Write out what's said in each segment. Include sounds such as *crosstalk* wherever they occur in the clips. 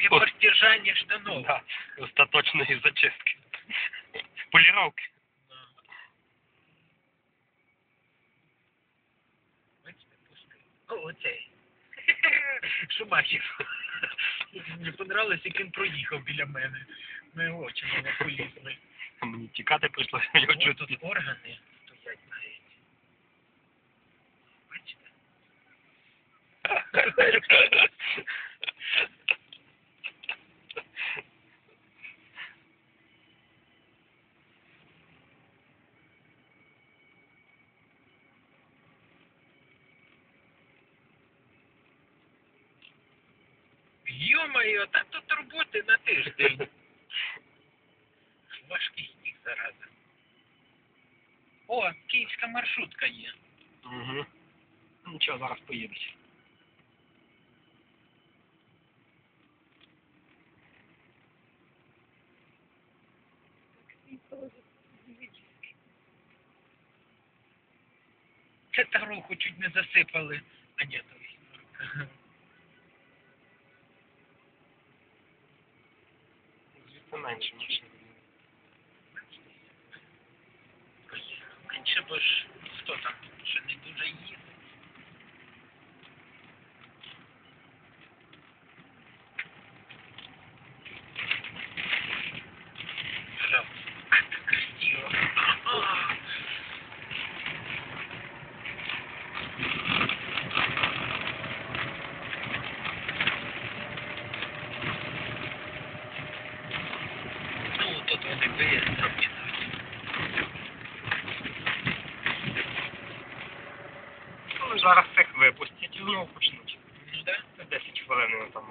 для поддержания штанов. да, остаточної зачистки. О, оцей. *laughs* Шумахів. Мені понравилось, як він проїхав біля мене. Ми очі нього полізли. Мені тікати прийшлося, Ось чути. тут органи стоять навіть. Бачите? *laughs* Йо-моє, та тут роботи на тиждень. Важкий сніг зараза. О, київська маршрутка є. Угу. Нічого, зараз поїдеш. Це таруху чуть не засипали. А ні, то найдешь Ну, зараз цих випустять і знову почнуть. Ну, 10 хвилин там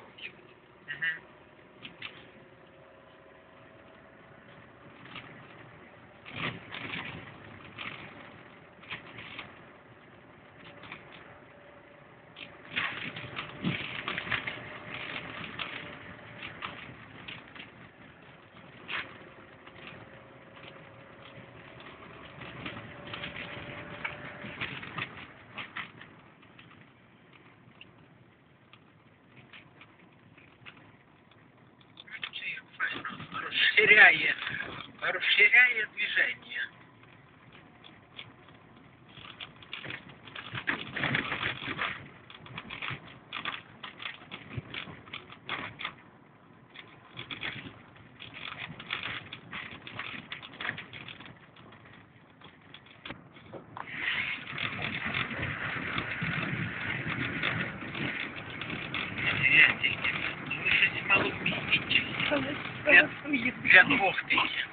розширяє, расширяет движення. Для, двох тисяч.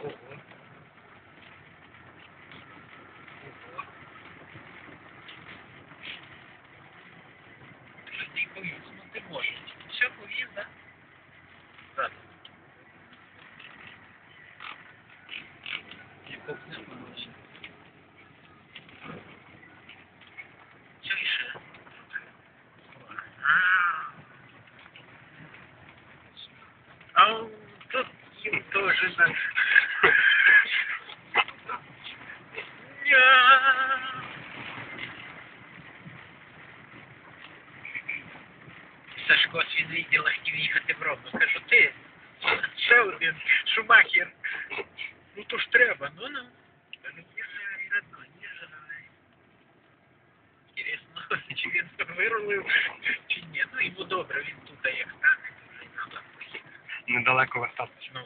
Ого. Ого. Людей повізнути можуть. Все повіз, да? Так. Що ще? А, а тут им тоже Сашко свій відділ хотів їхати в Ровно. Кажу, ти, ще один шумахер. Ну то ж треба, ну ну. Кажу, не жаль. Інтересно, чи він вирулив, чи ні. Ну йому добре, він тут як так. Недалеко вертатися. Ну.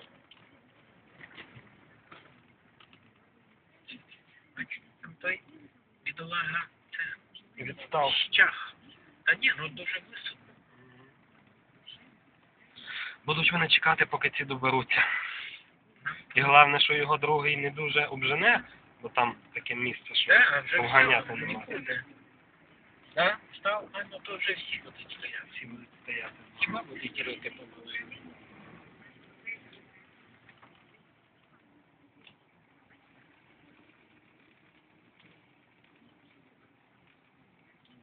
Бачите, Там той бідолага, це Відстав. щах. Та ні, ну дуже високо. Будуть вони чекати, поки ці доберуться. І головне, що його другий не дуже обжене, бо там таке місце, що Да, а обганяти немає. Да? Став, а ну то вже всі будуть стояти. Всі будуть стояти. Хіба будуть рити помилуємо? А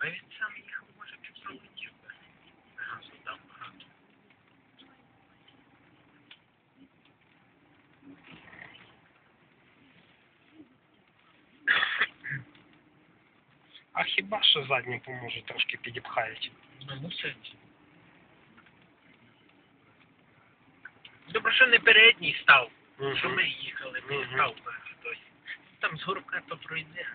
він сам їхав, може, би. Газу дав багато. А хіба що задній поможе трошки підіпхають? Ну, мусить. Добре, що не передній став, що ми їхали, не став би хтось. Там з горка то пройде.